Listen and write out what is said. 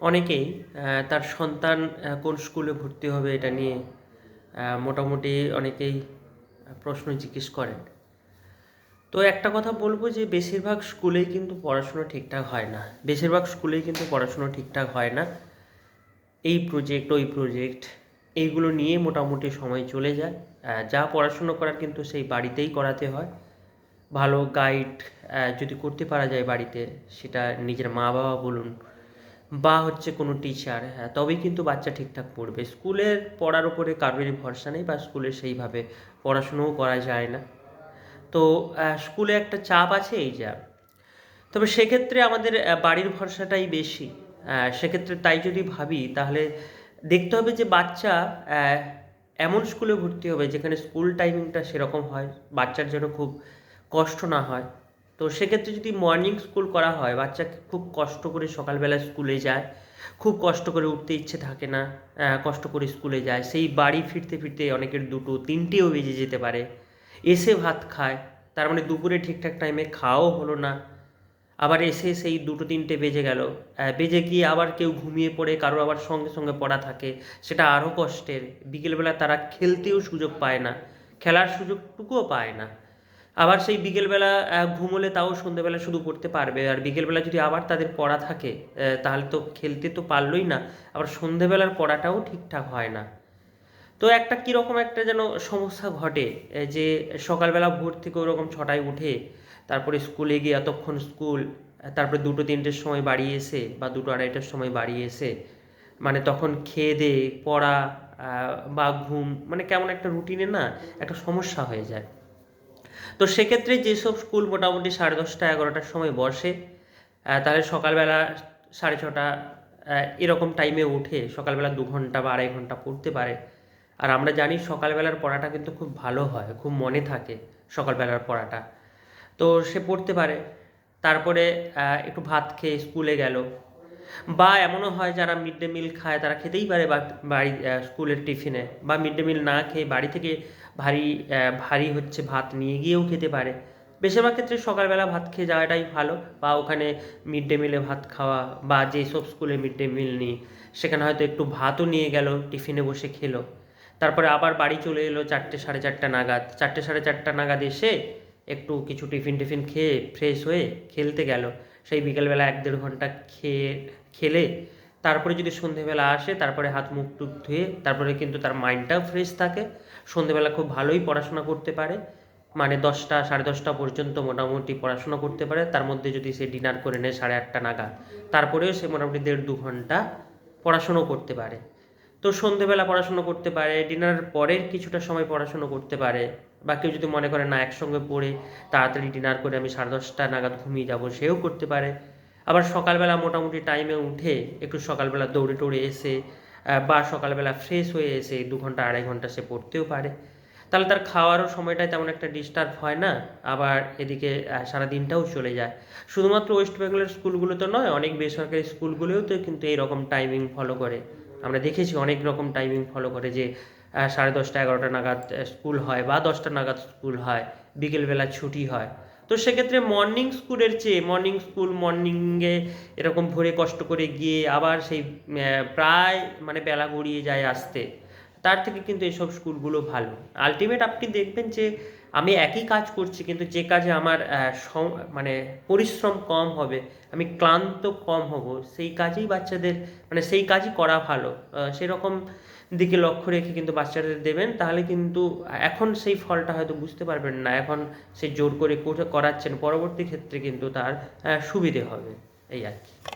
অনেকেই তার সন্তান কোন স্কুলে ভর্তি হবে এটা নিয়ে মোটামুটি অনেকেই প্রশ্ন জিজ্ঞেস করেন। তো একটা কথা বলব যে, বেশিরভাগ স্কুলেই কিন্তু পড়াশুনো ঠিকঠাক হয় না। বেশিরভাগ স্কুলেই কিন্তু পড়াশুনো ঠিকঠাক হয় না। এই প্রজেক্ট ওই প্রজেক্ট এইগুলো নিয়ে মোটামুটি সময় চলে যায়। যা পড়াশুনো করার কিন্তু সেই বাড়িতেই করাতে হয়। ভালো গাইড যদি করতে পারা যায় বাড়িতে, সেটা নিজের মা বাবা বলুন বা হচ্ছে কোনো টিচার হ্যাঁ তবেই কিন্তু বাচ্চা ঠিকঠাক পড়বে। স্কুলের পড়ার উপরে কারোরই ভরসা নেই বা স্কুলে সেইভাবে পড়াশুনোও করা যায় না। তো স্কুলে একটা চাপ আছে এই যা, তবে সেক্ষেত্রে আমাদের বাড়ির ভরসাটাই বেশি। সেক্ষেত্রে তাই যদি ভাবি, তাহলে দেখতে হবে যে বাচ্চা এমন স্কুলে ভর্তি হবে যেখানে স্কুল টাইমিংটা সেরকম হয়, বাচ্চার যেন খুব কষ্ট না হয়। তো সেক্ষেত্রে যদি মর্নিং স্কুল করা হয় বাচ্চা খুব কষ্ট করে সকালবেলা স্কুলে যায়, খুব কষ্ট করে উঠতে ইচ্ছে থাকে না কষ্ট করে স্কুলে যায়, সেই বাড়ি ফিরতে ফিরতে অনেকের দুটো, তিনটেও বেজে যেতে পারে। এসে ভাত খায়, তার মানে দুপুরে ঠিকঠাক টাইমে খাওয়াও হলো না। আবার এসে সেই দুটো, তিনটে বেজে গেল বেজে গিয়ে আবার কেউ ঘুমিয়ে পড়ে, কারোর আবার সঙ্গে সঙ্গে পড়া থাকে, সেটা আরও কষ্টের। বিকেলবেলা তারা খেলতেও সুযোগ পায় না, খেলার সুযোগটুকুও পায় না। আবার সেই বিকেলবেলা ঘুমোলে তাও সন্ধেবেলা শুধু পড়তে পারবে। আর বিকেলবেলা যদি আবার তাদের পড়া থাকে তাহলে তো খেলতে তো পারলোই না। আবার সন্ধেবেলার পড়াটাও ঠিকঠাক হয় না। তো একটা কীরকম একটা যেন সমস্যা ঘটে যে সকালবেলা ভোর থেকে ওরকম ছটায় উঠে, তারপরে স্কুলে গিয়ে এতক্ষণ স্কুল, তারপরে দুটো, তিনটের সময় বাড়ি এসে বা দুটো আড়াইটার সময় বাড়ি এসে মানে তখন খেয়ে দেয়ে পড়া বা ঘুম মানে কেমন একটা রুটিনে না একটা সমস্যা হয়ে যায়। তো সেক্ষেত্রে যেসব স্কুল মোটামুটি সাড়ে দশটা, এগারোটার সময় বসে তাহলে সকালবেলা সাড়ে ছটা এরকম টাইমে উঠে সকালবেলা দু ঘণ্টা বা আড়াই ঘণ্টা পড়তে পারে। আর আমরা জানি সকালবেলার পড়াটা কিন্তু খুব ভালো হয়, খুব মনে থাকে সকালবেলার পড়াটা। তো সে পড়তে পারে। তারপরে একটু ভাত খেয়ে স্কুলে গেল। বা এমনও হয় যারা মিড ডে মিল খায়, তারা খেতেই পারে বাড়ি স্কুলের টিফিনে। বা মিড ডে মিল না খেয়ে বাড়ি থেকে ভারী ভারী হচ্ছে ভাত নিয়ে গিয়েও খেতে পারে। বেশিরভাগ ক্ষেত্রে সকালবেলা ভাত খেয়ে যাওয়াটাই ভালো বা ওখানে মিড ডে মিলে ভাত খাওয়া বা যেসব স্কুলে মিড ডে মিল নেই, সেখানে হয়তো একটু ভাতও নিয়ে গেল, টিফিনে বসে খেলো। তারপরে আবার বাড়ি চলে এলো চারটে সাড়ে চারটা নাগাদ। চারটে সাড়ে চারটা নাগাদ এসে একটু কিছু টিফিন টিফিন খেয়ে ফ্রেশ হয়ে খেলতে গেল। সেই বিকেলবেলা এক দেড় ঘণ্টা খেয়ে, খেলে তারপরে যদি সন্ধেবেলা আসে, তারপরে হাত মুখ টুক ধুয়ে, তারপরে কিন্তু তার মাইন্ডটাও ফ্রেশ থাকে। সন্ধেবেলা খুব ভালোই পড়াশোনা করতে পারে। মানে দশটা, সাড়ে দশটা পর্যন্ত মোটামুটি পড়াশোনা করতে পারে। তার মধ্যে যদি সে ডিনার করে নেয় সাড়ে আটটা নাগাদ, তারপরেও সে মোটামুটি দেড় দু ঘণ্টা পড়াশুনো করতে পারে। তো সন্ধেবেলা পড়াশুনো করতে পারে ডিনারের পরের কিছুটা সময় পড়াশুনো করতে পারে। বা কেউ যদি মনে করে, না, একসঙ্গে পড়ে, তাড়াতাড়ি ডিনার করে আমি সাড়ে দশটা নাগাদ ঘুমিয়ে যাব, সেও করতে পারে। আবার সকালবেলা মোটামুটি টাইমে উঠে একটু সকালবেলা দৌড়ে টৌড়ে এসে বা সকালবেলা ফ্রেশ হয়ে এসে দু ঘণ্টা, আড়াই ঘণ্টা সে পড়তেও পারে। তাহলে তার খাওয়ারও সময়টায় তেমন একটা ডিস্টার্ব হয় না, আবার এদিকে সারা দিনটাও চলে যায়। শুধুমাত্র ওয়েস্ট বেঙ্গলের স্কুলগুলো তো নয়, অনেক বেসরকারি স্কুলগুলোও তো কিন্তু এই রকম টাইমিং ফলো করে। আমরা দেখেছি অনেক রকম টাইমিং ফলো করে যে সাড়ে দশটা, এগারোটা নাগাদ স্কুল হয় বা দশটা নাগাদ স্কুল হয়, বিকেলবেলা ছুটি হয়। তো সেক্ষেত্রে মর্নিং স্কুলের চেয়ে মর্নিং স্কুল মর্নিংয়ে এরকম ভোরে কষ্ট করে গিয়ে আবার সেই প্রায় মানে বেলা গড়িয়ে যায় আসতে। তার থেকে কিন্তু এইসব স্কুলগুলো ভালো। আলটিমেট আপনি দেখবেন যে আমি একই কাজ করছি, কিন্তু যে কাজে আমার মানে পরিশ্রম কম হবে, আমি ক্লান্ত কম হব, সেই কাজেই বাচ্চাদের মানে সেই কাজই করা ভালো। সেরকম দিকে লক্ষ্য রেখে কিন্তু বাচ্চাদের দেবেন, তাহলে কিন্তু এখন সেই ফলটা হয়তো বুঝতে পারবেন না, এখন সে জোর করে- করাচ্ছেন, পরবর্তী ক্ষেত্রে কিন্তু তার সুবিধে হবে, এই আর কি।